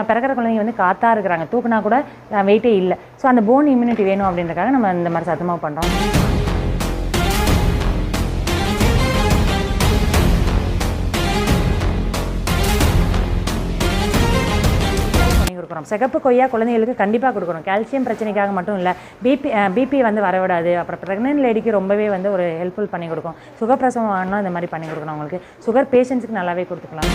பிறக்கிற குழந்தைங்க வந்து காத்தா இருக்கிறாங்க. தூக்குனா கூட வெயிட்டே இல்லை. ஸோ அந்த போன் இம்யூனிட்டி வேணும் அப்படின்றக்காக நம்ம இந்த மாதிரி சத்து பண்ணுறோம் பண்ணி கொடுக்குறோம். சிகப்பு கொய்யா குழந்தைகளுக்கு கண்டிப்பாக கொடுக்குறோம். கால்சியம் பிரச்சனைக்காக மட்டும் இல்லை. பிபி பிபி வந்து வரவிடாது. அப்புறம் ப்ரெக்னென்ட் லேடிக்கு ரொம்பவே வந்து ஒரு ஹெல்ப்ஃபுல் பண்ணி கொடுக்கும். சுகப்பிரசவம் ஆனால் இந்த மாதிரி பண்ணி கொடுக்கணும் அவங்களுக்கு. சுகர் பேஷண்ட்ஸுக்கு நல்லாவே கொடுத்துக்கலாம்.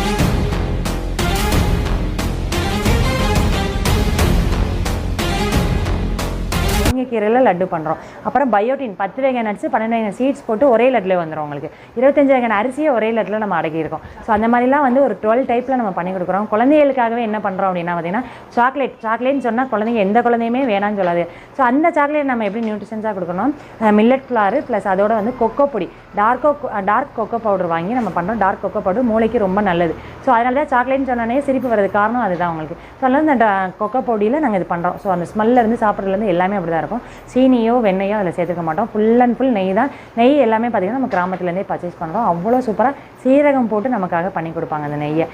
கீரையில் லட்டு பண்ணுறோம் அப்புறம் பயோட்டின் பத்து வகையான அடிச்சு பன்னெண்டு வகையான சீட்ஸ் போட்டு ஒரே லட்டில் வந்துடும் உங்களுக்கு. இருபத்தஞ்சு வகையான அரிசியை ஒரே லட்டில் நம்ம அடக்கியிருக்கோம். ஸோ அந்த மாதிரிலாம் வந்து ஒரு டுவெல் டைப்பில் நம்ம பண்ணி கொடுக்குறோம். குழந்தைகளுக்காகவே என்ன பண்ணுறோம் அப்படின்னா பார்த்தீங்கன்னா சாக்லேட் சாக்லேட்னு சொன்னால் குழந்தைங்க எந்த குழந்தையுமே வேணாம்னு சொல்லாது. ஸோ அந்த சாக்லேட் நம்ம எப்படி நியூட்ரிஷன்ஸாக கொடுக்கணும்? மில்லட் ஃப்ளாரு ப்ளஸ் அதோட வந்து கொக்கோ பொடி. டார்க்கோ டார்க் கொக்கோ பவுடர் வாங்கி நம்ம பண்ணுறோம் டார்க் கொக்கோ பவுடர் மூளைக்கு ரொம்ப நல்லது. ஸோ அதனால தான் சாக்லேட்னு சொன்னாலே சிரிப்பு வரது காரணம் அதுதான் உங்களுக்கு. ஸோ அதனால் இந்த டா- கொக்கோ பொடியில் நாங்கள் இது பண்ணுறோம் ஸோ அந்த ஸ்மெல்லேருந்து சாப்பிட்றதுலேருந்து எல்லாமே அப்படி தான் இருக்கும். சீனியோ வெண்ணையோ அதில் சேர்த்துக்க மாட்டோம். ஃபுல் அண்ட் ஃபுல் நெய் தான். நெய் எல்லாமே பார்த்திங்கன்னா நம்ம கிராமத்துலேருந்தே பர்ச்சேஸ் பண்ணுறோம் அவ்வளோ சூப்பராக சீரகம் போட்டு நமக்காக பண்ணி கொடுப்பாங்க அந்த நெய்யை.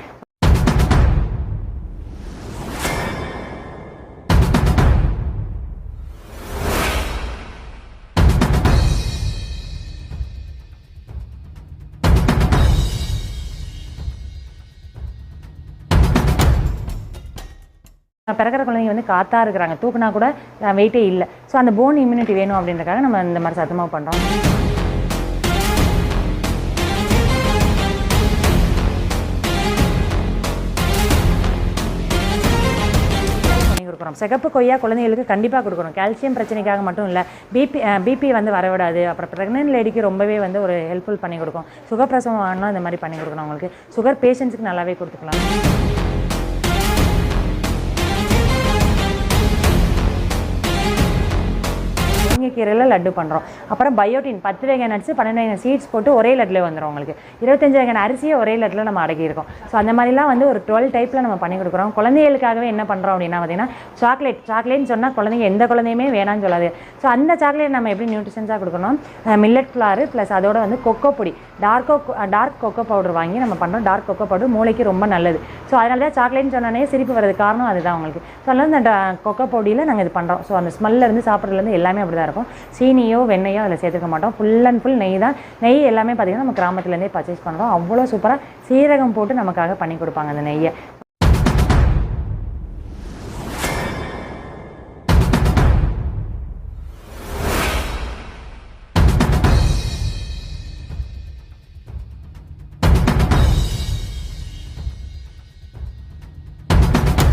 பிறக்கிற குழந்தைங்க வந்து காத்தா இருக்கிறாங்க. தூக்குனா கூட வெயிட்டே இல்லை. ஸோ அந்த போன் இம்யூனிட்டி வேணும் அப்படின்றக்காக நம்ம இந்த மாதிரி சத்து பண்ணுறோம் பண்ணி கொடுக்குறோம். சிகப்பு கொய்யா குழந்தைகளுக்கு கண்டிப்பாக கொடுக்குறோம். கால்சியம் பிரச்சனைக்காக மட்டும் இல்லை. பிபி பிபி வந்து வரவிடாது. அப்புறம் ப்ரெக்னென்ட் லேடிக்கு ரொம்பவே வந்து ஒரு ஹெல்ப்ஃபுல் பண்ணி கொடுக்கும். சுகப்பிரசவம் ஆனால் இந்த மாதிரி பண்ணி கொடுக்கணும் அவங்களுக்கு. சுகர் பேஷண்ட்ஸுக்கு நல்லாவே கொடுத்துக்கலாம். முருங்கைக்கீரையில் லட்டு பண்ணுறோம் அப்புறம் பயோட்டின் பத்து வகை அடிச்சு பன்னெண்டு வகை சீட்ஸ் போட்டு ஒரே லட்டில் வந்துடும் உங்களுக்கு. இருபத்தஞ்சு வகையான அரிசியை ஒரே லட்டில் நம்ம அடக்கியிருக்கோம். ஸோ அந்த மாதிரிலாம் வந்து ஒரு டுவெல் டைப்பில் நம்ம பண்ணி கொடுக்குறோம். குழந்தைகளுக்காகவே என்ன பண்ணுறோம் அப்படின்னா பார்த்தீங்கன்னா சாக்லேட் சாக்லேட்னு சொன்னால் குழந்தைங்க எந்த குழந்தையுமே வேணாம்னு சொல்லாது. ஸோ அந்த சாக்லேட் நம்ம எப்படி நியூட்ரிஷன்ஸாக கொடுக்கணும்? மில்லட் ஃப்ளாரு ப்ளஸ் அதோட வந்து கொக்கோ பொடி. டார்க்கோ டார்க் கொக்கோ பவுடர் வாங்கி நம்ம பண்ணுறோம் டார்க் கொக்கோ பவுடர் மூளைக்கு ரொம்ப நல்லது. ஸோ அதனால தான் சாக்லேட்னு சொன்னானே சிரிப்பு வரது காரணம் அதுதான் உங்களுக்கு. ஸோ அதனால இந்த கொக்கோ பொடியில் நாங்கள் இது பண்ணுறோம் ஸோ அந்த ஸ்மெல்லேருந்து சாப்பிட்றதுலேருந்து எல்லாமே அப்படி தான் இருக்கும். சீனியோ வெண்ணையோ அதில் சேர்த்துக்க மாட்டோம். ஃபுல் அண்ட் ஃபுல் நெய் தான். நெய் எல்லாமே பார்த்திங்கன்னா நம்ம கிராமத்துலேருந்தே பர்ச்சேஸ் பண்ணுறோம். அவ்வளோ சூப்பராக சீரகம் போட்டு நமக்காக பண்ணி கொடுப்பாங்க அந்த நெய்யை.